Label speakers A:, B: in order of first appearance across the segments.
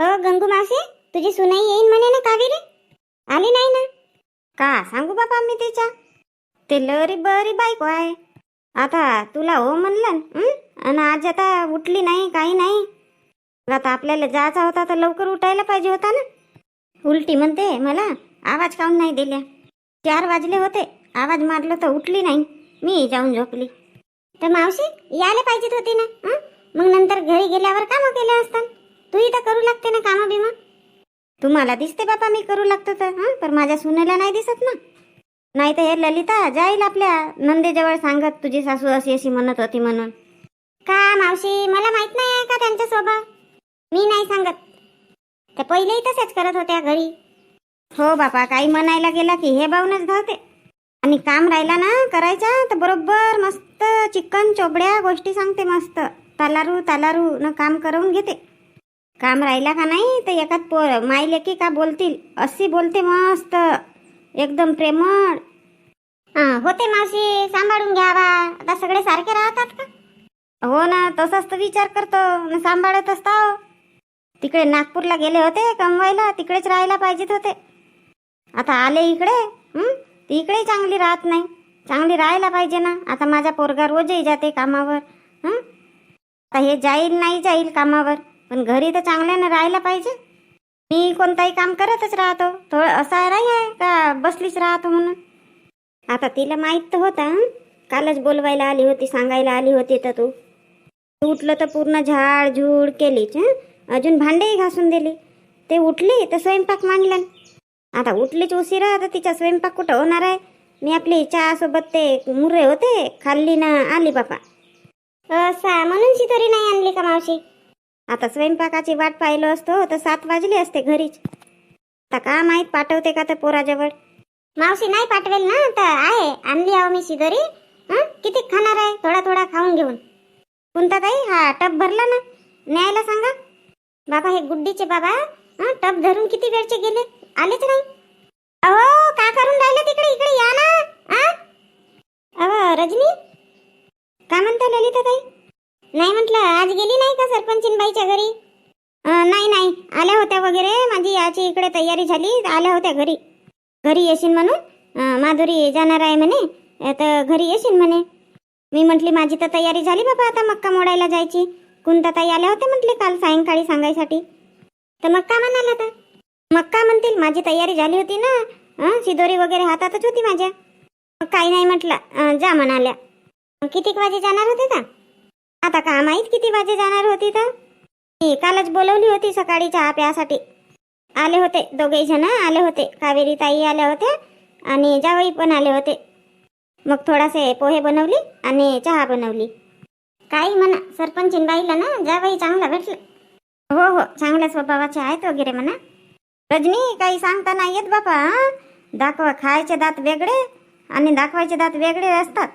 A: अ गंगू मावशी तुझी सुनाई येईन म्हणे ना कावेरी? आली नाही ना? का? सांगू बाबा मी तिच्या. ते लरी बरी बायको आहे. आता तुला हो म्हणलं आणि आज आता उठली नाही काही नाही. आता आपल्याला जायचा होता तर लवकर उठायला पाहिजे होता ना. उलटी म्हणते मला आवाज काऊन नाही दिल्या चार वाजले होते. आवाज मारलं तर उठली नाही. मी जाऊन झोपली. तर मावशी यायला पाहिजेत होती ना मग नंतर घरी गेल्यावर कामं केले असताना तू इथं करू लागते ना कामं बिमं? तुम्हाला दिसते बाबा मी करू लागतो तर हां? पण माझ्या सुनेला नाही दिसत ना. नाही तर हे ललिता जाईल आपल्या नंदेजवळ सांगत तुझी सासू अशी अशी म्हणत होती म्हणून. का मावशी मला माहीत नाही आहे का त्यांचा स्वभाव? मी नाही सांगत. ते पहिलेही तसेच करत होत्या घरी. हो बापा काही म्हणायला गेला की हे बावनच धावते आणि काम राहिला ना करायचा तर बरोबर मस्त चिकन चोबड्या गोष्टी सांगते मस्त. तालारू तालारू न काम करून घेते. काम राहिला का नाही? तर एकात पो माई लेकी का बोलतील? अशी बोलते मस्त. एकदम प्रेमळ. हा होते मावशी. सांभाळून घ्यावा. आता सगळे सारखे राहतात का? हो ना तसाच तर विचार करतो. सांभाळत असता. तिकडे नागपूरला गेले होते कमवायला. तिकडेच राहायला पाहिजेत होते. आता आले इकडे? ती इकडे चांगली राहत नाही. चांगली राहायला पाहिजे ना. आता माझा पोरगा रोजही जाते कामावर? आता हे जाईल नाही जाईल कामावर. पण घरी तर चांगल्यानं राहायला पाहिजे. मी कोणताही काम करतच राहतो. थोडं असा नाही आहे का बसलीच राहतो म्हणून. आता तिला माहीत तर होता कालच बोलवायला आली होती सांगायला आली होती तर तू. उठलं तर पूर्ण झाड झूड केलीच अजून भांडेही घासून दिली. ते उठली तर स्वयंपाक मांडला. आता उठलीच उशिरा तर तिचा स्वयंपाक कुठं होणार आहे? मी आपली चहासोबत ते मुरे होते खाल्ली ना आली बापा. असा म्हणून तरी नाही आणली का मावशी? आता स्वयंपाकाची वाट पाहिलो असतो तर सात वाजले असते घरीच. आता का माहीत पाठवते का तर पोराजवळ? मावशी नाही पाठवेल ना तर आहे आणली आहो मी शिदोरी हां? किती खाणार आहे? थोडा थोडा खाऊन घेऊन. कोणता ताई हा टप भरला ना? न्यायला सांगा. बाबा हे गुड्डीचे बाबा हां? टप धरून किती वेळचे गेले? आलेच नाही. अहो का करून राहिले तिकडे? इकडे या ना. आ? अहो रजनी? का म्हणता ललिता ताई नाही म्हटलं आज गेली नाही का सरपंचीनबाईच्या घरी? नाही नाही. आल्या होत्या वगैरे माझी याची इकडे तयारी झाली आल्या होत्या घरी. घरी येशील म्हणून. माधुरी जाणार आहे म्हणे. तर घरी येशील म्हणे. मी म्हटली माझी तर तयारी झाली बाबा आता मक्का मोडायला जायची. कुंता ताई आल्या होत्या म्हटले काल सायंकाळी सांगायसाठी. तर मक्का म्हणाला तर मक्का म्हणतील माझी तयारी झाली होती ना. शिदोरी वगैरे हातातच होती माझ्या. मग काही नाही म्हटलं. जा म्हणाल्या. कितीक वाजे जाणार होते का आता का माहीत किती वाजे जाणार होती तर? मी कालच बोलवली होती सकाळी चहा प्यासाठी. आले होते दोघे जण आले होते. कावेरी ताई आल्या होत्या आणि जावई पण आले होते. मग थोडासे पोहे बनवली आणि चहा बनवली. काही म्हणा सरपंचीन बाईला ना जावई चांगला भेटला. हो हो चांगल्या स्वभावाचे आहेत वगैरे म्हणा. रजनी काही सांगता नाही येत बापा दाखवा खायचे दात वेगळे आणि दाखवायचे दात वेगळे असतात.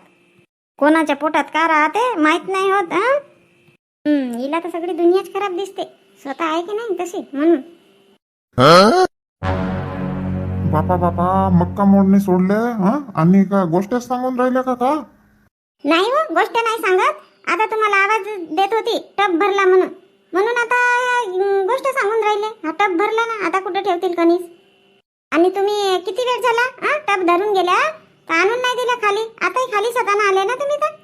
A: कोणाच्या पोटात का राहते माहीत नाही होत हं? हिला तर सगळी दुनियाच खराब दिसते. स्वतः आहे की नाही तशी म्हणून.
B: बापा बापा मक्का मोडणे सोडले हं? आणि का गोष्ट सांगून राहिल्या का का?
A: नाही हो गोष्ट नाही सांगत. आता तुम्हाला आवाज देत होती टप भरला म्हणून. म्हणून आता गोष्ट सांगून राहिले. हा टप भरला ना आता कुठे ठेवतील कणीस? आणि तुम्ही किती वेळ झाला हा? टप धरून गेल्या? तर आणून नाही दिला खाली. आताही खाली स्वतःनं आले ना तुम्ही तर?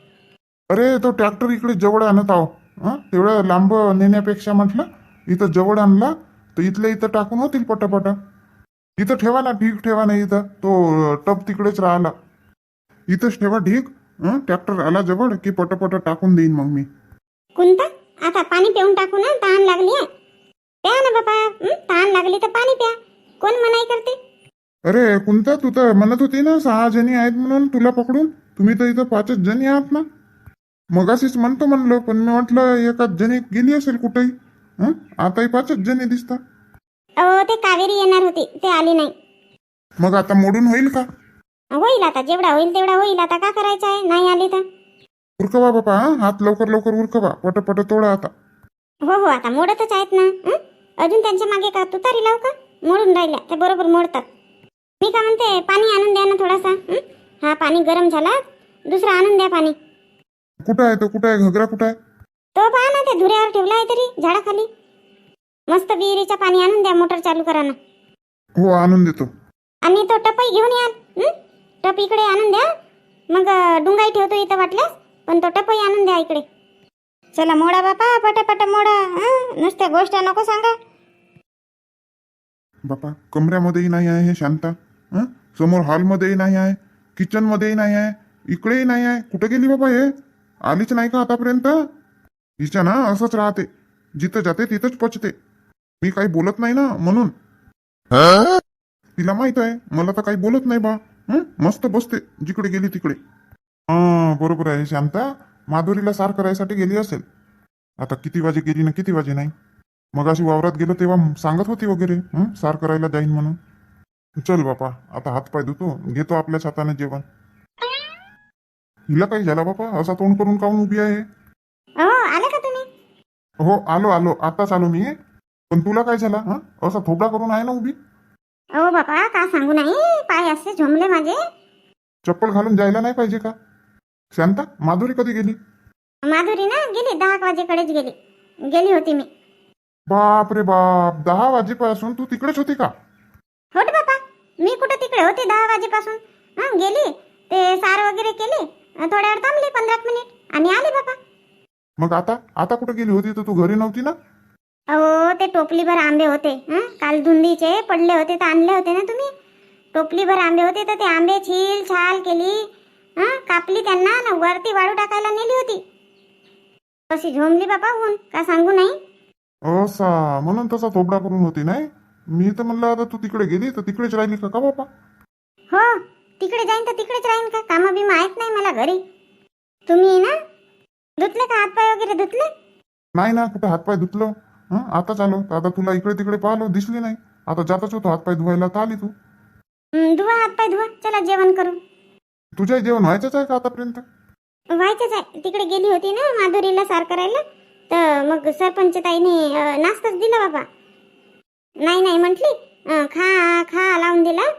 B: अरे तो ट्रॅक्टर इकडे जवळ आणत आहो. हं? तेवढं लांब नेण्यापेक्षा म्हटलं इथं जवळ आणला तर इथल्या इथं टाकून होतील पटापट. इथं ठेवा ना ढीक ठेवा ना इथं. तो टप तिकडेच राहिला. इथंच ठेवा ढीक हं? ट्रॅक्टर आला जवळ की पटापट टाकून देईन मग मी.
A: कोणता? आता पाणी पिऊन टाकू ना तहान लागली आहे. प्या ना बाबा हं? तहान लागली तर पाणी प्या. कोण मनाई करते?
B: अरे कोणता तू तर म्हणत होती ना सहा जणी आहेत म्हणून तुला पकडून. तुम्ही तर इथं पाचच जणी आहात ना. मगाशीच म्हणतो म्हणलो पण मी म्हटलं एकाच जणी गेली असेल कुठेही. हं? आताही पाचच जणी दिसतात
A: अहो ते कावेरी येणार होती ते आली नाही.
B: मग आता मोडून होईल का?
A: होईल आता जेवढा होईल तेवढा होईल. आता का करायचं आहे? नाही आली तर.
B: उरकवा बापा हं? हात लवकर लवकर उरकवा. पटपट तोडा आता.
A: हो हो आता मोडतच आहेत ना. हं? अजून त्यांच्या मागे का तुतारी लाव का? मोडून राहिल्या ते बरोबर मोडतात. मी का म्हणते पाणी आणून द्या ना थोडासा. हं? हा पाणी गरम झाला. दुसरा आणून द्या पाणी.
B: कुठं आहे तो? कुठं आहे? घगरा कुठं आहे?
A: तो पहा ना ते धुऱ्यावर ठेवला आहे तरी झाडाखाली. मस्त विहिरीचं पाणी आणून द्या मोटर चालू करा ना.
B: हो आणून देतो.
A: आणि तो टपही घेऊन हं? टप इकडे आणून द्या. मग अं, डुंगाई ठेवतो इथं वाटल्यास पण तो टपही आणून द्या इकडे. चला मोडा बापा पटापट मोडा. हं? नुसत्या गोष्ट नको सांगा.
B: बापा कमऱ्यामध्येही नाही आहे हे शांता. हं? समोर हॉलमध्येही नाही आहे किचनमध्येही नाही आहे इकडेही नाही आहे. कुठे गेली बाबा हे? आलीच नाही का आतापर्यंत? हिच्या ना असंच राहते. जिथं जाते तिथंच पचते. मी काही बोलत नाही ना म्हणून. तिला माहीत आहे मला तर काही बोलत नाही बा. हं? मस्त बसते जिकडे गेली तिकडे. हा बरोबर आहे शांता. माधुरीला सार करायसाठी गेली असेल. आता किती वाजे गेली ना किती वाजे नाही? मग अशी वावरात गेलो तेव्हा सांगत होती वगैरे? सार करायला जाईन म्हणून. चल बापा आता हातपाय धुतो घेतो आपल्याच हाताने जेवण. हिला काही झाला बापा? असा तोंड करून काऊन उभी आहे?
A: हो आले का तुम्ही?
B: हो आलो आलो. आताच आलो मी. पण तुला काय झाला हं? असा थोबडा करून आहे ना उभी?
A: हो बापा का सांगू नाही? पाय असे झोमले माझे.
B: चप्पल घालून जायला नाही पाहिजे का? शांता माधुरी कधी गेली?
A: माधुरी ना गेली. दहा एक वाजेकडेच गेली. गेली होती मी.
B: बाप रे बाप दहा वाजेपासून तू तिकडेच होती का?
A: हो रे बापा. मी कुठं तिकडे होते दहा वाजेपासून? हा गेली. ते सार वगैरे केली. थोड्या वेळ थांबली पंधरा एक मिनिट. आणि आली बापा
B: मग आता? आता कुठे गेली होती? तर तू घरी नव्हती ना?
A: अहो ते टोपलीभर आंबे होते. हं? काल धुंदीचे पडले होते तर आणले होते ना तुम्ही? टोपलीभर आंबे होते तर ते आंबे छील छाल केली. हं? कापली त्यांना ना वरती वाळू टाकायला नेली होती. अशी झोमली बापा होऊन का सांगू नाही?
B: असा. म्हणून तसा थोबडा करून होती नाही? मी तर म्हणलं आता तू तिकडे गेली तर तिकडेच राहिली का? का बापा
A: हो तिकडे जाईन तर तिकडेच राहीन का? कामं बी माहीत नाही मला घरी. तुम्ही ना. धुतले का हातपाय वगैरे धुतले?
B: नाही ना कुठे हातपाय धुतलं? हं आताच आलो. तर आता तुला इकडे तिकडे पाहिलो दिसली नाही. आता जातच होतो हातपाय धुवायला तर आली तू.
A: हं, धुवा हातपाय धुवा. चला जेवण करू.
B: तुझ्या जेवण व्हायचंच आहे का आतापर्यंत?
A: व्हायचंच आहे. तिकडे गेली होती ना माधुरीला सार करायला. तर मग सरपंच ताईने अं, नाश्ताच दिला बाबा. नाही नाही म्हटली खा खा लावून दिला.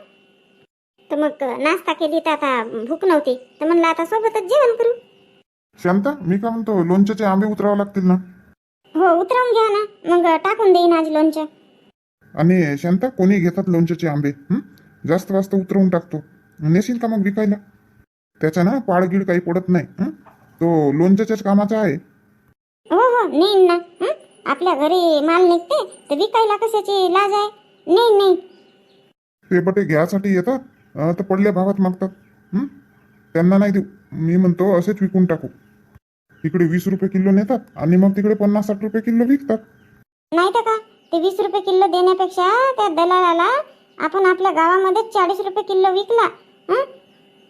A: तर मग नाश्ता केली तर आता भूक नव्हती. तर म्हणलं आता सोबतच जेवण करू.
B: शांता मी का म्हणतो लोणच्याचे आंबे उतरावे लागतील ना?
A: हो उतरवून घ्या ना. मग टाकून देईन आज लोणचं.
B: आणि शांता कोणी घेतात लोणच्याचे आंबे? हं? जास्त जास्त उतरवून टाकतो. नेशील का मग विकायला? त्याचा ना पाडगीड काही पडत नाही. हं? तो लोणच्याच्याच कामाचा आहे.
A: हो हो नेईन ना. हं? आपल्या घरी माल निघते तर विकायला कशाची लाज आहे? नेईन नेईन
B: ते बटे घ्यासाठी येतात अं, तर पडल्या भावात मागतात. हं? त्यांना नाही देऊ. मी म्हणतो असेच विकून टाकू. इकडे वीस रुपये किलो नेतात आणि मग तिकडे पन्नास साठ रुपये किलो विकतात.
A: नाही तर का? ते वीस रुपये किलो देण्यापेक्षा त्या दलालाला आपण आपल्या गावामध्ये चाळीस रुपये किलो विकला हं?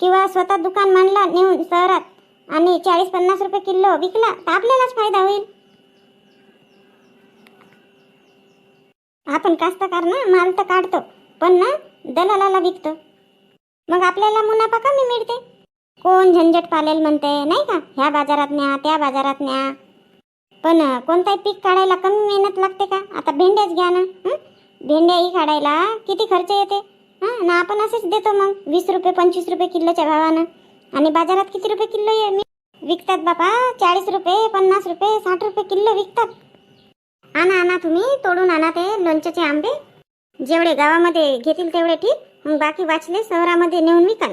A: किंवा स्वतः दुकान मांडला नेऊन शहरात आणि चाळीस पन्नास रुपये किलो विकला तर आपल्यालाच फायदा होईल. आपण कास्तकार ना माल तर काढतो पण ना दलालाला विकतो. मग आपल्याला मुनाफा कमी मिळते. कोण झंझट पालेल म्हणते नाही का? ह्या बाजारात न्या त्या बाजारात न्या. पण कोणताही पीक काढायला कमी मेहनत लागते का? आता भेंड्याच घ्या ना भेंड्याही काढायला किती खर्च येते? हां? ना आपण असेच देतो मग वीस रुपये पंचवीस रुपये किलोच्या भावानं. आणि बाजारात किती रुपये किलो आहे मी विकतात बापा चाळीस रुपये पन्नास रुपये साठ रुपये किलो विकतात. आणा आणा तुम्ही तोडून आणा ते लोणच्याचे आंबे. जेवढे गावामध्ये घेतील तेवढे ठीक. मग बाकी वाचले शहरामध्ये नेऊन विकाल.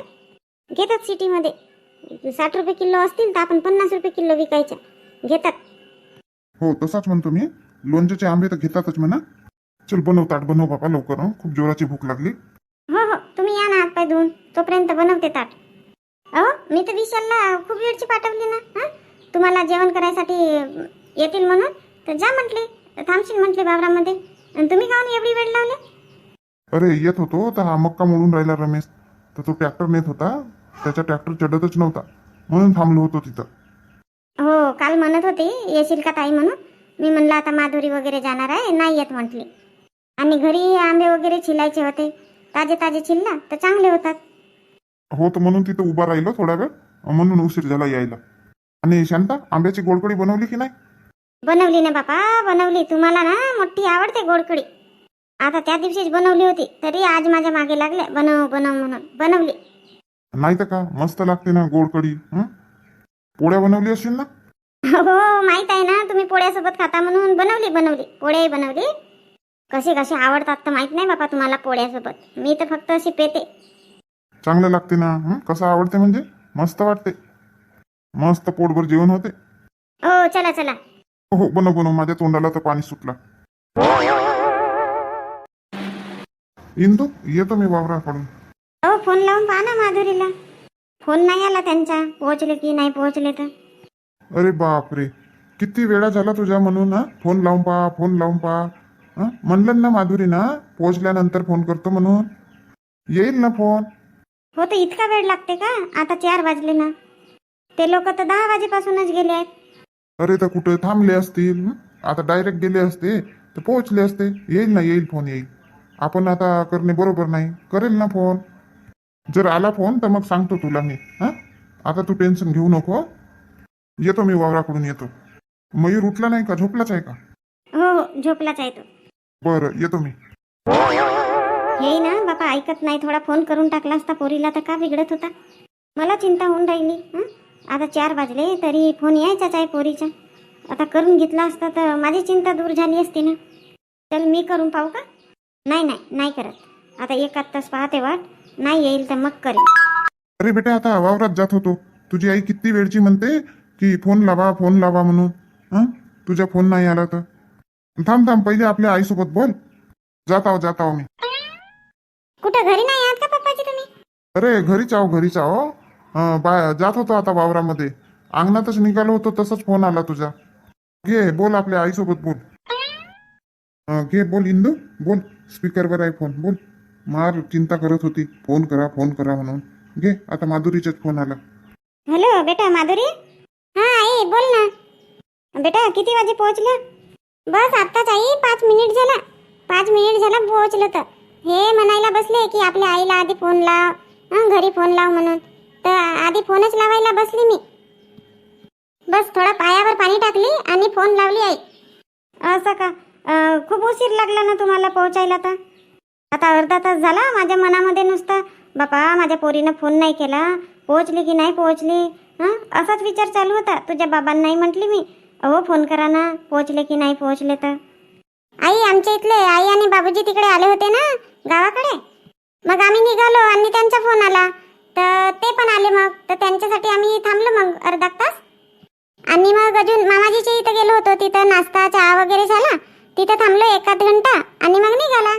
A: घेतात सिटीमध्ये. साठ रुपये किलो असतील तर आपण पन्नास रुपये किलो विकायच्या घेतात.
B: हो तसाच म्हणतो मी. लोणच्याचे आंबे तर घेतातच म्हणा. चल बनव ताट बनव बाबा लवकर हं? खूप जोराची भूक लागली.
A: हो हो. तुम्ही या ना हातपाय धुवून. तोपर्यंत बनवते ताट. अहो मी तर विशालला खूप वेळची पाठवली ना हां. तुम्हाला जेवण करायसाठी अं, येतील म्हणून. तर जा म्हटले. थांबशील म्हटले वावरामध्ये आणि तुम्ही काहून एवढी वेळ लावले?
B: अरे येत होतो तर हा मक्का मोडून राहिला रमेश. तर तो ट्रॅक्टर नेत होता. त्याचा ट्रॅक्टर चढतच नव्हता. म्हणून थांबलो होतो तिथं.
A: हो काल म्हणत होती येशील का ताई म्हणून? मी म्हणलं आता माधुरी वगैरे जाणार आहे नाही येत म्हटली. आणि घरी आंबे वगैरे छिलायचे होते. ताजे ताजे छिलला तर चांगले होतात.
B: हो तर म्हणून तिथं उभा राहिलो थोडा वेळ. म्हणून उशीर झाला यायला. आणि शांता आंब्याची गोडकडी बनवली की नाही?
A: बनवली ना बापा बनवली. तुम्हाला ना मोठी आवडते गोडकडी. आता त्या दिवशीच बनवली होती. तरी आज माझ्या मागे लागले बनव बनव म्हणून. बनवली.
B: नाही तर का? मस्त लागते ना गोडकडी हं? पोळ्या बनवली असतील ना?
A: हो माहीत आहे ना. तुम्ही पोळ्यासोबत खाता म्हणून बनवली बनवली. पोळ्याही बनवली. कशी कशी आवडतात तर माहीत नाही बापा तुम्हाला पोळ्यासोबत. मी तर फक्त अशी पेते.
B: चांगलं लागते ना हं? कसं आवडते म्हणजे? मस्त वाटते. मस्त पोटभर जेवण होते.
A: हो चला चला.
B: हो बनव बनव. माझ्या तोंडाला तर पाणी सुटला. इंदू येतो मी वावराकडून
A: हो फोन लावून पहा ना माधुरीला. फोन नाही आला त्यांचा. पोहोचले की नाही पोहोचले तर.
B: अरे बापरे. किती वेळा झाला तुझ्या म्हणून हा? फोन लावून पहा फोन लावून पहा. हं? म्हणलं ना माधुरी ना पोहोचल्यानंतर फोन करतो म्हणून. येईल ना फोन?
A: हो तर इतका वेळ लागते का? आता चार वाजले ना. ते लोक तर दहा वाजेपासूनच गेले आहेत.
B: अरे तर कुठे थांबले असतील? आता डायरेक्ट गेले असते तर पोहोचले असते. येईल ना येईल फोन येईल. आपण आता करणे बरोबर नाही. करेल ना फोन जर आला फोन तर मग सांगतो तुला मी. हां? आता तू टेन्शन घेऊ नको येतो मी वावराकडून येतो. मयूर उठला नाही का? झोपलाच आहे का?
A: हो हो झोपलाच आहे तो.
B: बरं येतो मी.
A: हे ना ऐकत नाही. थोडा फोन करून टाकला असता पोरीला तर का बिघडत होता? मला चिंता होऊन राहिली हं? आता चार वाजले तरी फोन यायचाच आहे पोरीचा. आता करून घेतला असता तर माझी चिंता दूर झाली असती ना. चल मी करून पाहू का? नाही नाही नाही करत. आता एक तास पाहते वाट. नाही येईल तर मग करेन.
B: अरे बेटा आता वावरात जात होतो. तुझी आई किती वेळची म्हणते की फोन लावा फोन लावा म्हणून. हं? तुझा फोन नाही आला तर. थांब थांब पहिले आपल्या आईसोबत बोल. जात आहो जात आहो मी.
A: कुठं घरी नाही आहात का पप्पाजी तुम्ही?
B: अरे घरीच आहो घरीच आहो. अं, बा जात होतो आता वावरामध्ये. अंगणातच निघालो होतो तसंच फोन आला तुझा. घे बोल आपल्या आईसोबत बोल. अं, घे बोल इंदू बोल. स्पीकरवर आहे फोन बोल. मार चिंता करत होती. फोन करा फोन करा म्हणून. घे आता माधुरीचाच फोन आला.
A: हॅलो बेटा माधुरी? हा आई बोल ना. बेटा किती वाजे पोहोचले? बस आत्ताच आई पाच मिनिट झाला. पाच मिनिट झाला पोहोचलं तर. हे म्हणायला बसले की आपल्या आईला आधी फोन लाव. हं, घरी फोन लाव म्हणून. तर आधी फोनच लावायला बसली मी. बस थोडा पायावर पाणी टाकली आणि फोन लावली आई. असं का? खूप उशीर लागला ना तुम्हाला पोहोचायला तर? आता अर्धा तास झाला माझ्या मनामध्ये नुसतं बापा माझ्या पोरीनं फोन नाही केला. पोहोचली की नाही पोहोचली? हां? असाच विचार चालू होता. तुझ्या बाबांनाही म्हटली मी. अहो फोन करा ना. पोहोचले की नाही पोहोचले तर? आई आमच्या इथले आई आणि बाबूजी तिकडे आले होते ना गावाकडे? मग आम्ही निघालो आणि त्यांचा फोन आला. तर ते पण आले मग. तर त्यांच्यासाठी आम्ही थांबलो मग अर्धा तास. आणि मग अजून मामाजीच्या इथं गेलो होतो. तिथं नाश्ता चहा वगैरे झाला. तिथं थांबलो एकाद घंटा आणि मग निघाला.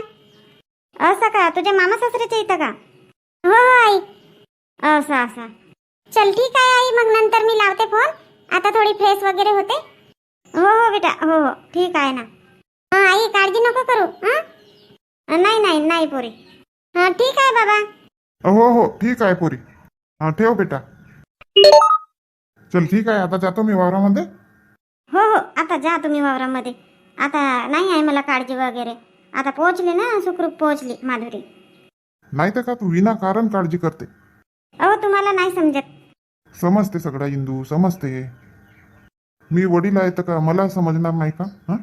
A: असं का? तुझ्या मामा सासऱ्याच्या इथं का? हो हो आई. असं असं. चल ठीक आहे आई. मग नंतर मी लावते फोन. आता थोडी फ्रेश वगैरे होते. हो हो बेटा. हो हो. ठीक आहे ना. हां आई काळजी नको करू. हां? नाही नाही नाही पोरी. हां ठीक आहे बाबा.
B: हो हो ठीक आहे पोरी. हा ठेव बेटा. चल ठीक आहे आता जातो मी वावरामध्ये.
A: हो हो आता जा तुम्ही वावरामध्ये. आता नाही आहे मला काळजी वगैरे. आता पोहोचली ना सुखरूप पोहोचली माधुरी.
B: नाही तर का तू विनाकारण काळजी करते?
A: अहो तुम्हाला नाही समजत.
B: समजते सगळा इंदू समजते. मी वडील आहे तर का मला समजणार नाही का? हं?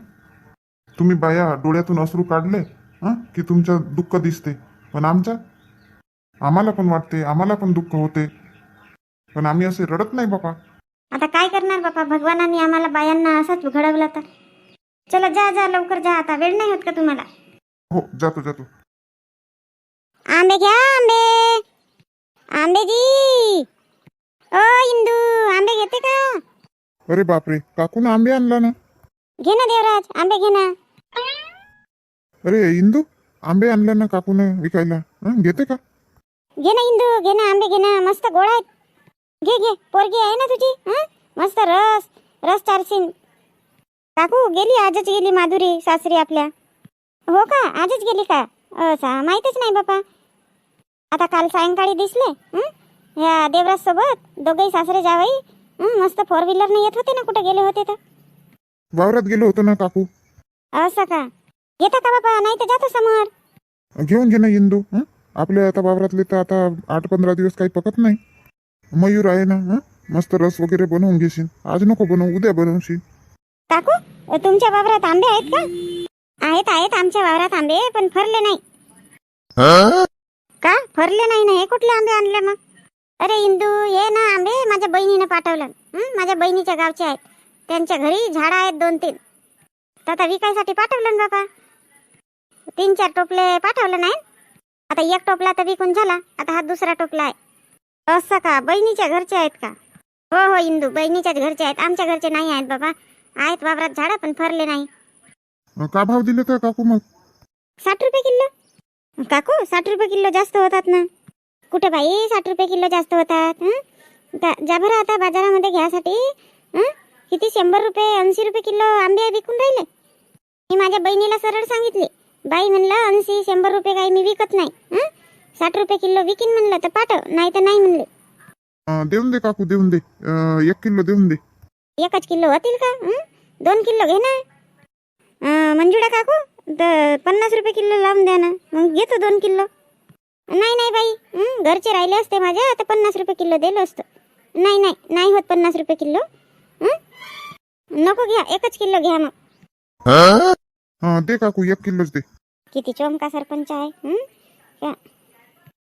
B: तुम्ही बाया डोळ्यातून अश्रू काढले हं? की तुमचं दुःख दिसते. पण आमच्या आम्हाला पण वाटते आम्हाला पण दुःख होते. पण आम्ही असे रडत नाही बापा
A: आता काय करणार बापा भगवानाने आम्हाला बायांना असंच घडवलं तर. चला जा जा लवकर जा आता. वेळ नाही होत का तुम्हाला?
B: हो जातो जातो.
A: आंबे घ्या आंबे. आंबेजी. ओ इंदू आंबे घेते का?
B: अरे बापरे काकून आंबे आणला ना?
A: घे ना देवराज आंबे घे ना.
B: अरे इंदू आंबे आणले ना काकून विकायला? हं? घेते का?
A: घे ना इंदू घे ना आंबे घे ना मस्त गोड आहेत. घे घे पोरगी आहे ना तुझी हं? मस्त रस रस चारशीन. काकू गेली आजच गेली माधुरी सासरी आपल्या. हो का? आजच गेली का? असा माहीतच नाही बापा. आता काल सायंकाळी दिसले हं? ह्या देवराज सोबत दोघेही सासरे जावई हं, मस्त फोर व्हीलरने येत होते ना कुठे गेले होते तर?
B: वावरात गेलो होतो ना काकू.
A: असं का? येता का बाबा नाही तर जातो समोर.
B: घेऊन घे ना इंदू हं? आपल्या आता वावरातले तर आता आठ पंधरा दिवस काही पकत नाही. मयूर आहे ना हं? मस्त रस वगैरे बनवून घेशील. आज नको बनवू उद्या बनवशील.
A: काकू तुमच्या वावरात आंबे आहेत का? आहेत आहेत आमच्या वावरात आंबे पण फरले नाही. का? फरले नाही ना हे कुठले आंबे आणले मग? अरे इंदू हे ना आंबे माझ्या बहिणीनं पाठवलं. हं, माझ्या बहिणीच्या गावचे आहेत. त्यांच्या घरी झाडं आहेत दोन तीन. तर आता विकायसाठी पाठवलं ना बाबा? तीन चार टोपले पाठवलं नाही? आता एक टोपला तर विकून झाला आता हा दुसरा टोपला आहे. असं का? बहिणीच्या घरचे आहेत का? हो हो इंदू बहिणीच्याच घरचे आहेत. आमच्या घरचे नाही आहेत बाबा. आहेत वावरात झाडं पण फरले नाही.
B: का भाव दिले का काकू मग?
A: साठ रुपये किलो. काकू साठ रुपये किलो जास्त होतात ना. कुठे बाई? साठ रुपये किलो जास्त होतात हं? जा बरं आता बाजारामध्ये घ्यासाठी हं? किती? शंभर रुपये ऐंशी रुपये किलो आंबे विकून राहिले. मी माझ्या बहिणीला सरळ सांगितले. बाई म्हणलं ऐंशी शंभर रुपये काही मी विकत नाही. हं? साठ रुपये किलो विकीन म्हणलं तर पाठव नाही तर नाही म्हणले.
B: अं, देऊन दे काकू देऊन दे. अं, एक किलो देऊन दे.
A: एकच किलो होतील का? हं? दोन किलो घे ना. अं, मंजुळा काकू तर पन्नास रुपये किलो लावून द्या ना. मग घेतो दोन किलो. नाही नाही बाई. हं, घरचे राहिले असते माझ्या आता पन्नास रुपये किलो दिलं असतं. नाही नाही नाही होत पन्नास रुपये किलो. हं? नको घ्या एकच किलो घ्या मग.
B: अं, दे काकू एक किलोच दे.
A: किती चोमका सरपंच आहे हं?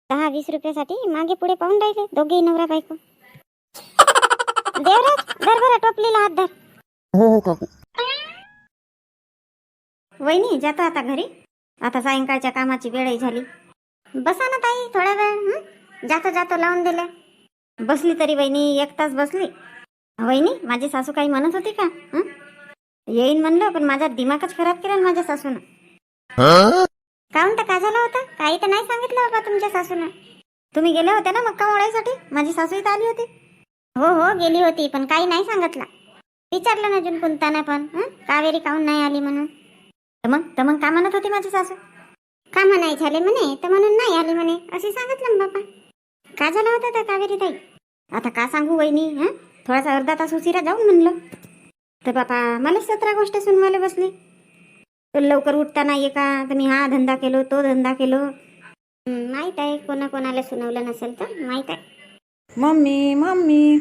A: दहा वीस रुपयासाठी मागे पुढे पाहून राहिले दोघेही नवरा बायको. देवराज धर बरं टोपलीला हात धर.
B: हो हो काकू.
A: वहिनी जातो आता घरी. आता सायंकाळच्या कामाची वेळही झाली. बसा ना ताई थोडा वेळ हं? जातो जातो लावून दिले. बसली तरी वहिनी एक तास बसली. वहिनी माझी सासू काही म्हणत होती का हं? येईन म्हणलं पण माझा दिमागच खराब केला ना माझ्या सासूनं. काहून तर का झाला होता? काही तर नाही सांगितलं बाबा तुमच्या सासूनं. तुम्ही गेले होते ना मक्का मोडायसाठी माझी सासू इथं आली होती. हो हो गेली होती पण काही नाही सांगितलं. विचारलं ना अजून कोणताना पण कावेरी काऊन नाही आली म्हणून? तर मग तर मग का म्हणत होती माझी सासू? का नाही झाले म्हणे? तर म्हणून नाही आली म्हणे असे सांगितलं ना बाबा. का झालं होतं त्या कावेरी ताई? आता का सांगू वहिनी हं? थोडासा अर्धा तास उशिरा जाऊन म्हणलं. तर बापा मला सतरा गोष्ट सुनवायला बसली. तर लवकर उठता नाही का तर मी हा धंदा केलो तो धंदा केलो. माहीत आहे कोणा कोणाला सुनावलं नसेल तर माहीत आहे.
C: Mummy mummy.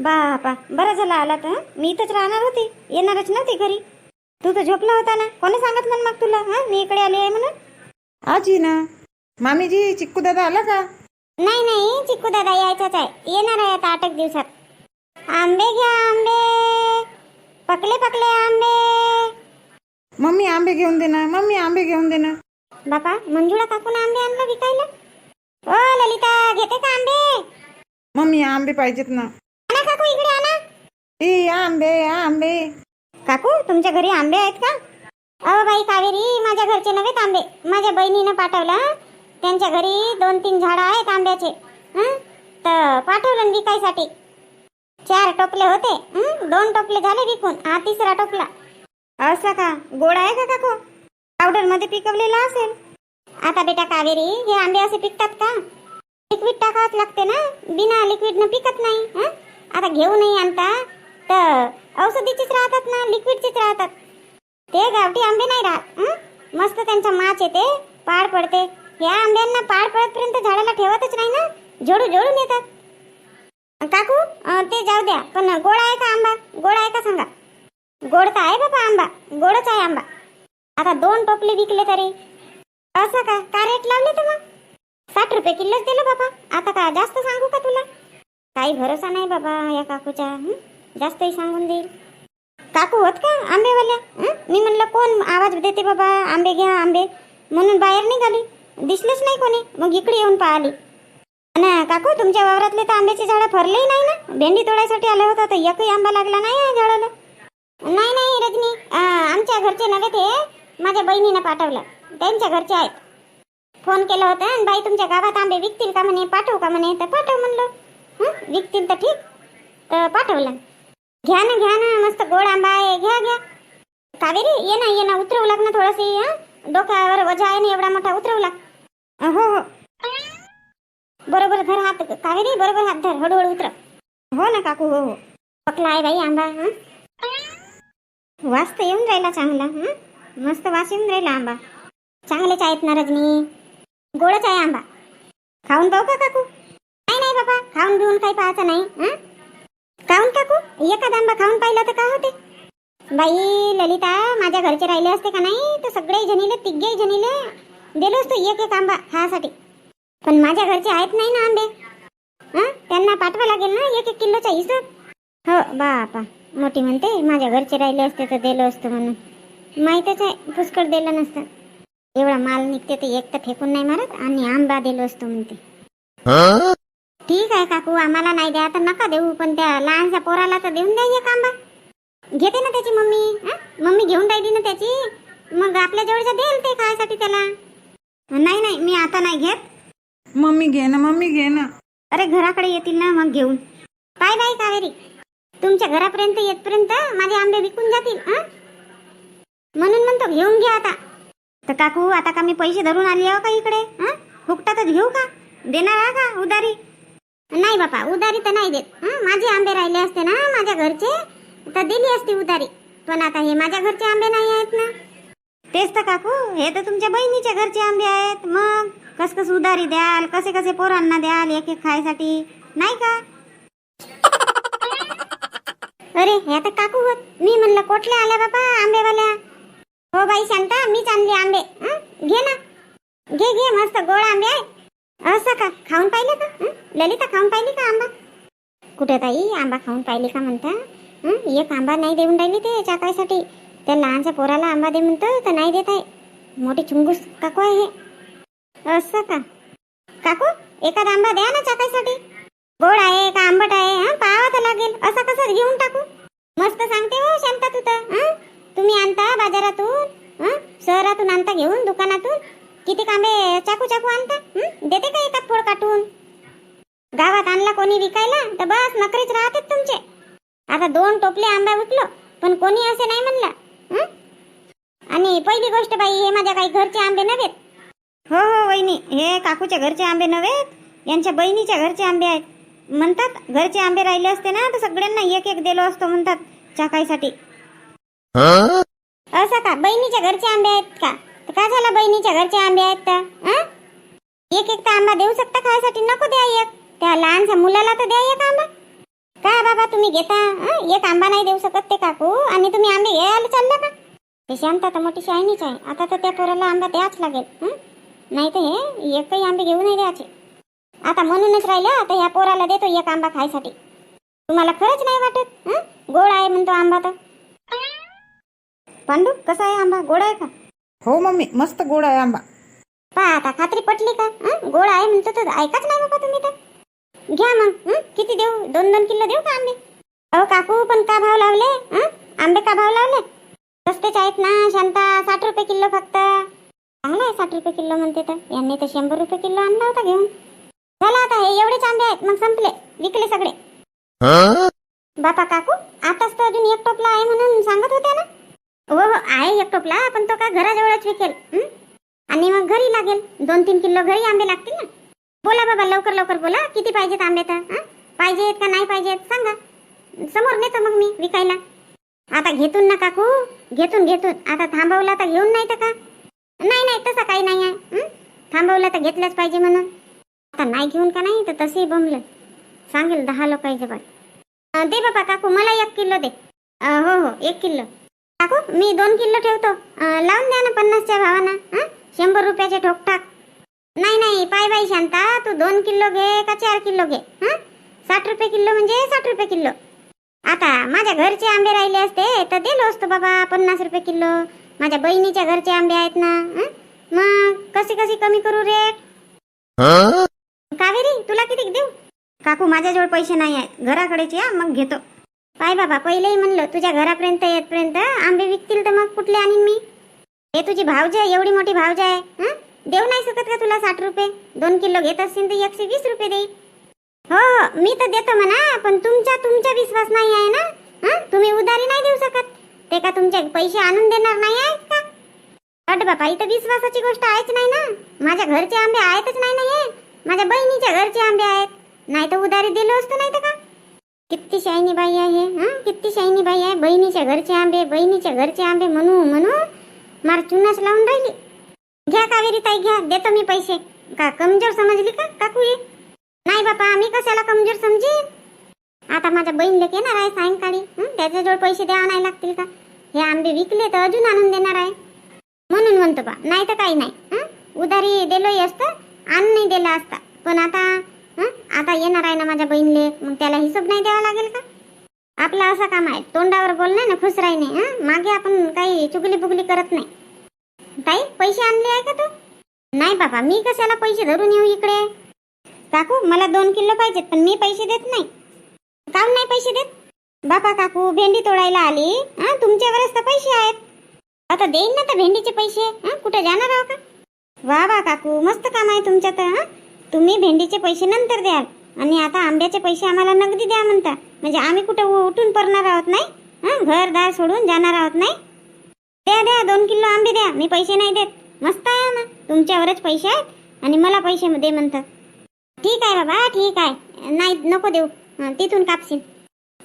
A: बापा बरं झालं आला तर? मी इथंच राहणार होती येणारच नव्हती घरी. तू तर झोपला होता ना कोणी सांगितलं मग तुला हा? मी इकडे आली आहे म्हणून.
C: आजी ना. मामीजी चिक्कू दादा आला का?
A: नाही नाही चिक्कू दादा यायचाच आहे. येणार आहे आता आठ दिवसात. आंबे घ्या आंबे. पकले पकले आंबे.
C: मम्मी आंबे घेऊन दे ना मम्मी आंबे घेऊन दे ना.
A: बापा मंजुळा काकून आंबे आणलं विकायला? ओ ललिता घेते का आंबे?
C: मम्मी आंबे पाहिजेत ना.
A: आणा काकू इकडे आणा.
C: ए आंबे आंबे.
A: काकू तुमच्या घरी आंबे आहेत का? अहो बाई कावेरी माझ्या घरचे नव्हेत आंबे. माझ्या बहिणीनं पाठवलं त्यांच्या घरी दोन तीन झाडं आहेत आंब्याचे हं? तर पाठवलं विकायसाठी. चार टोपले होते. हं? दोन टोपले झाले विकून. हा तिसरा टोपला. असं का? गोड आहे का काकू? पावडरमध्ये पिकवलेला असेल. आता बेटा कावेरी हे आंबे असे पिकतात का? लिक्विड टाकावंच लागते ना? बिना लिक्विड न पिकत नाही हं? आता घेऊ नाही आणता. तर औषधीचीच राहतात ना? लिक्विडचीच राहतात. ते गावठी आंबे नाही राहत हं? मस्त त्यांचा माच येते पाड पडते. या आंब्यांना पाड पडतपर्यंत झाडाला ठेवतच नाही ना? जोडू जोडून येतात. काकू ते जाऊ द्या. पण गोड आहे का आंबा? गोड आहे का सांगा. गोड तर आहे बाबा आंबा. गोडच आहे आंबा. आता दोन टोपले विकले तरी. असं का? का रेट लावले तर मग? साठ रुपये किलोच दिलं बाबा. आता का जास्त सांगू का तुला? काही भरोसा नाही बाबा या काकूचा जास्तही सांगून देईल. काकू होत का आंबेवाल्या? मी म्हणलं कोण आवाज देते बाबा? आंबे घ्या आंबे. म्हणून बाहेर निघाली. दिसलेच नाही कोणी. मग इकडे येऊन पाहिली. आणि काकू तुमच्या वावरातले तर आंब्याची झाडं फरलेही नाही ना? भेंडी तोडायसाठी आलं होतं तर एकही आंबा लागला नाही झाडाला. नाही नाही रजनी. आमच्या घरचे नव्हे ते. माझ्या बहिणीनं पाठवलं. त्यांच्या घरचे आहेत. फोन केला होता आणि बाई तुमच्या गावात आंबे विकतील का म्हणे पाठवू का म्हणे? तर पाठव म्हणलं. हं? विकतील तर ठीक. तर पाठवलं. घ्या ना घ्या ना मस्त गोड आंबा आहे. घ्या घ्या. कावेरी ये ना ये ना उतरवू लाग ना थोडंसं डोक्यावर वजा आहे ना एवढा मोठा उतरवू लाग. हो हो. बरोबर धर हात कावेरी बरोबर हात धर हळूहळू उतर हो ना काकू हो हो. पकला आहे बाई आंबा हा? वास तर येऊन राहिला चांगला हं? मस्त वास येऊन राहिला आंबा. चांगलेच आहेत ना रजनी. गोडच आहे आंबा. खाऊन पाहू का काकू? नाही नाही बाबा खाऊन घेऊन काही पाहायचं नाही खाऊन काकू? एखादा आंबा खाऊन पाहिलं तर का होते? बाई ललिता माझ्या घरचे राहिले असते का नाही? तर सगळे जणीले तिघे जणीले दिलो असतो एक एक आंबा खासाठी पण माझ्या घरचे आहेत नाही ना आंबे? हा? त्यांना पाठवा लागेल ना एक एक किलोचा हिशोब. हो बापा. मोठी म्हणते माझ्या घरचे राहिले असते तर दिलं असतं म्हणून. माहीतच आहे पुष्कळ दिलं नसतं. एवढा माल निघते ते एक तर फेकून नाही मारत आणि आंबा दिलो असतो म्हणते. ठीक आहे काकू आम्हाला नाही द्या तर नका देऊ पण त्या लहानशा पोराला तर देऊन द्या एक आंबा. घेते ना त्याची मम्मी मम्मी घेऊन राहिली ना त्याची? मग आपल्या जवळच्या देईल ते खायसाठी त्याला? नाही नाही मी आता नाही घेत.
C: मम्मी घे ना मम्मी घे ना.
A: अरे घराकडे येतील ना मग घेऊन. Bye bye Kaveri. तुमच्या घरापर्यंत येतपर्यंत माझे आंबे विकून जातील हं? म्हणून म्हणतो घेऊन घ्या आता. तर काकू आता का मी पैसे धरून आली आहो का इकडे हं? फुकटातच घेऊ का? देणार आहे का उधारी नाही बापा उधारी तर नाही देत हं? माझे आंबे राहिले असते ना माझ्या घरचे तर दिली असती उधारी पण आता हे माझ्या घरचे आंबे नाही आहेत ना. तेच तर काकू हे तर तुमच्या बहिणीच्या घरचे आंबे आहेत. मग कस कस उधारी द्याल कसे कसे पोरांना द्याल एक एक खायसाठी? नाही का? अरे हे तर काकू होत. मी म्हणलं कोटल्या आल्या बाबा आंबेवाल्या? हो बाई शांता मीच आणले आंबे. घे ना. घे घे मस्त गोड आंबे आहे. असं का? खाऊन पाहिले का? हं? ललिता खाऊन पाहिली का आंबा? कुठे ताई? आंबा खाऊन पाहिली का म्हणता? हं? एक आंबा नाही देऊन राहिली ते चाकायसाठी. त्या लहानच्या पोराला आंबा दे म्हणतो तर नाही देत आहे. मोठी चुंगूस काकू आहे. हे असं का? काकू एखादा आंबा द्या ना चाकायसाठी. गोड आहे का आंबट आहे हा? पाहावं तर लागेल. असं कसं घेऊन टाकू? मस्त सांगते हो शांता तू तर तुम्ही आणता बाजारातून शहरातून आणता घेऊन दुकानातून? किती कांबे चाकू चाकू आणता? देते का एकात फोड काटून? गावात आणला कोणी विकायला तर बस नकरीच राहतात तुमचे. आता दोन टोपले आंबा विकलो पण कोणी असे नाही म्हणलं. आणि पहिली गोष्ट बाई हे माझ्या काही घरचे आंबे नव्हेत? हो हो वहिनी हे काकूच्या घरचे आंबे नव्हेत. यांच्या बहिणीच्या घरचे आंबे आहेत. म्हणतात घरचे आंबे राहिले असते ना तर सगळ्यांना एक एक दिलो असतो म्हणतात चाकायसाठी. असं का? बहिणीच्या घरचे आंबे आहेत का? तर का झालं बहिणीच्या घरचे आंबे आहेत तर? हं? एक एक तर आंबा देऊ शकता खायसाठी? नको द्या एक. त्या लहानच्या मुलाला तर द्या एक आंबा. का बाबा तुम्ही घेता? हं? एक आंबा नाही देऊ शकत ते काकू. आणि तुम्ही आंबे घ्यायला चालला का? ते शांत आता मोठी शायनीच आहे. आता तर त्या पोराला आंबा द्याच लागेल. हं? नाही तर हे एकही आंबे घेऊ नाही द्यायचे. आता म्हणूनच राहिलं आता ह्या पोराला देतो एक आंबा खायसाठी. तुम्हाला खरंच नाही वाटत? हं? गोड आहे म्हणतो आंबा तर. पांडू कसा आहे आंबा? गोड आहे का?
C: हो मम्मी मस्त गोड आहे आंबा.
A: पहा आता खात्री पटली का? हं? गोड आहे म्हणतो तर ऐकाच नाही बाबा तुम्ही तर. घ्या मग? किती देऊ? दोन दोन किलो देऊ का आंबे? अहो काकू पण का भाव लावले? आंबे का भाव लावले? सस्तेच आहेत ना शांता साठ रुपये किलो फक्त. चांगला आहे साठ रुपये किलो म्हणते तर. यांनी तर शंभर रुपये किलो आणला होता घेऊन. झाला आता हे एवढेच आंबे आहेत. मग संपले. विकले सगळे. बापा काकू आताच तर अजून एक टोपला आहे म्हणून सांगत होत्या ना? हो हो आहे एक टोपला पण तो का घराजवळच विकेल? आणि मग घरी लागेल. दोन तीन किलो घरी आंबे लागतील ना? बोला बाबा लवकर लवकर बोला. किती पाहिजेत आंबे तर पाहिजेत का नाही पाहिजेत? सांगा. समोर नेतो मग मी विकायला. आता घेतून ना काकू घेतून घेतून. आता थांबवला तर घेऊन नाही तर का? नाही नाही तसं काही नाही आहे थांबवलं थांबवला तर घेतलंच पाहिजे म्हणून. आता नाही घेऊन का नाही तर तसेही बमलं सांगेल दहा लोक पाहिजे अं, दे बाबा काकू मला एक किलो दे. हो हो एक किलो. काकू मी दोन किलो ठेवतो. लावून द्या ना पन्नासच्या भावानं शंभर रुपयाचे ठोकठाक. नाही नाही पाय बाई शांता तू दोन किलो घे का चार किलो घे हं? साठ रुपये किलो म्हणजे साठ रुपये किलो. आता माझ्या घरचे आंबे राहिले असते तर दिलो असतो बाबा पन्नास रुपये किलो. माझ्या बहिणीच्या घरचे आंबे आहेत ना? मग कसे कसे कमी करू रेट कावेरी तुला किती देऊ? काकू माझ्याजवळ पैसे नाही आहेत. घराकडेच या मग घेतो. पाय बाबा पहिलेही म्हणलं तुझ्या घरापर्यंत येतपर्यंत आंबे विकतील तर मग कुठले आणीन मी? हे तुझी भावजी आहे एवढी मोठी भावजी आहे हं? देऊ नाही शकत का तुला साठ रुपये? दोन किलो घेत असतील तर एकशे वीस रुपये देईल हो हो मी तर देतो म्हणा पण तुमच्या तुमचा विश्वास नाही आहे ना? हा? तुम्ही उधारी नाही देऊ शकत. ते का तुमचे पैसे आणून देणार नाही आहेत का? अट बापा इथं विश्वासाची गोष्ट आहेच नाही ना? माझ्या घरचे आंबे आहेतच नाही ना हे? माझ्या बहिणीच्या घरचे आंबे आहेत. नाही तर उधारी दिलो असतो नाही तर का? किती शायनी बाई आहे हा? किती शायनी बाई आहे. बहिणीच्या घरचे आंबे बहिणीच्या घरचे आंबे म्हणू म्हणू मार चुनाच लावून राहिली. घ्या कावेरी ताई घ्या. देतो मी पैसे. का कमजोर समजली का? काकू ये नाही बापा मी कशाला कमजोर समजेल आता माझ्या बहीण येणार आहे सायंकाळी. त्याच्याजवळ पैसे द्यावा नाही लागतील का? हे आंबे विकले तर अजून आणून देणार आहे. म्हणून म्हणतो बा. नाही तर काही नाही. उधारी दिलोही असतं आण नाही दिला असता. पण आता आता येणार आहे ना माझ्या बहिणीले. मग त्याला हिशोब नाही द्यावा लागेल का? आपलं असं काम आहे. तोंडावर बोलणं ना खुश राहणे. मागे आपण काही चुगली बुगली करत नाही. ताई पैसे आणले आहे का तू? नाही बाबा मी कशाला पैसे धरून येऊ इकडे? काकू मला दोन किलो पाहिजेत पण मी पैसे देत नाही. काऊन नाही पैसे देत? बापा काकू भेंडी तोडायला आली. हा तुमच्यावरच तर पैसे आहेत. आता देईन ना तर भेंडीचे पैसे? हा कुठे जाणार आहो का? वा वा काकू मस्त काम आहे तुमच्या तर हा. तुम्ही भेंडीचे पैसे नंतर द्याल. आणि आता आंब्याचे पैसे आम्हाला नगदी द्या म्हणता. म्हणजे आम्ही कुठं उठून पडणार आहोत नाही? हा घरदार सोडून जाणार आहोत नाही? द्या द्या दोन किलो आंबे द्या. मी पैसे नाही देत. मस्त आहे ना तुमच्यावरच पैसे आहेत आणि मला पैसे दे म्हणतात. ठीक आहे बाबा ठीक आहे. नाही नको देऊ. तिथून कापशील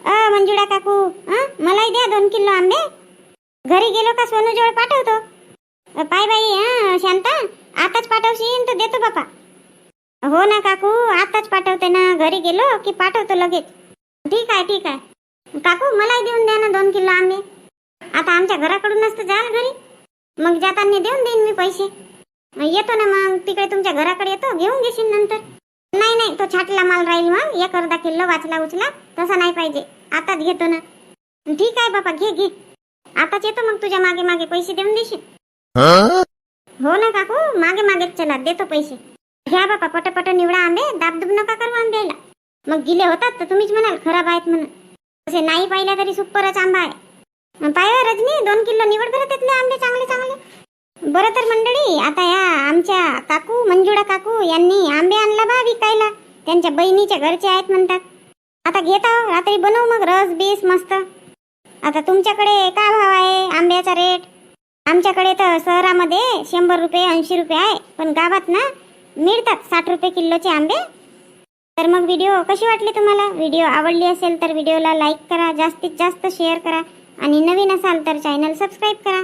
A: अ मंजुळा काकू हं, मलाही द्या दोन किलो आंबे. घरी गेलो का सोनू जवळ पाठवतो पाय बाई हा शांता आताच पाठवशील तर देतो बापा. हो ना काकू आताच पाठवते ना. घरी गेलो की पाठवतो लगेच. ठीक आहे ठीक आहे. काकू मलाही देऊन द्या ना दोन किलो आंबे. आता आमच्या घराकडूनच तर जाल घरी. मग जाताना देऊन देईन मी पैसे. येतो ना मग तिकडे तुमच्या घराकडे येतो घेऊन घेशील नंतर. नाही नाही तो छाटला माल राहील मग एक अर्धा किलो वाचला उचला तसा नाही पाहिजे. आताच घेतो ना. ठीक आहे बाबा घे घे. आताच येतो मग तुझ्या मागे मागे पैसे देऊन देशील. हो ना काकू मागे मागेच चला देतो पैसे. घ्या बापा पटपट निवडा आंबे दाबदुब नका करू आंब्याला. मग गिले होतात तर तुम्हीच म्हणाल खराब आहेत म्हणून. तसे नाही पाहिल्या तरी सुपरच आंबा आहे. पाय रजनी दोन किलो निवड बरं त्यातले आंबे चांगले चांगले. बरं तर मंडळी आता या आमच्या काकू मंजुळा काकू यांनी आंबे आणला बा विकायला. त्यांच्या बहिणीच्या घरचे आहेत म्हणतात. आता घेत आहो रात्री बनवू मग रस बीस मस्त. आता तुमच्याकडे काय भाव आहे आंब्याचा रेट आमच्याकडे तर शहरामध्ये शंभर रुपये ऐंशी रुपये आहे. पण गावात ना मिळतात साठ रुपये किलोचे आंबे. तर मग व्हिडिओ कशी वाटली तुम्हाला? व्हिडिओ आवडली असेल तर व्हिडिओला लाईक करा जास्तीत जास्त शेअर करा. आणि नवीन असाल तर चॅनल सबस्क्राईब करा.